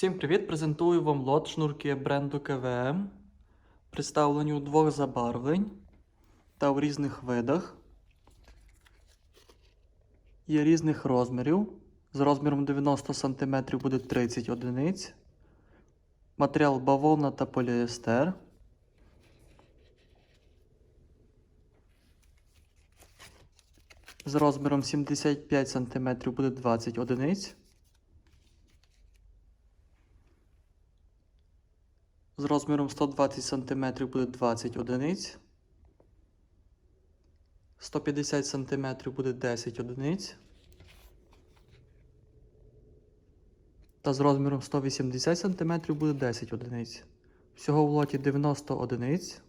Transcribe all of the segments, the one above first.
Всім привіт! Презентую вам лот шнурки бренду КВМ, представлені у двох забарвлень та в різних видах. Є різних розмірів. З розміром 90 см буде 30 одиниць. Матеріал бавовна та поліестер. З розміром 75 см буде 20 одиниць. З розміром 120 см буде 20 одиниць. 150 см буде 10 одиниць. Та з розміром 180 см буде 10 одиниць. Всього в лоті 90 одиниць.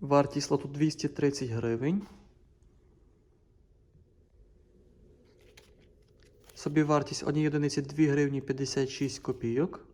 Вартість лоту 230 гривень. Собівартість однієї одиниці 2 гривні 56 копійок.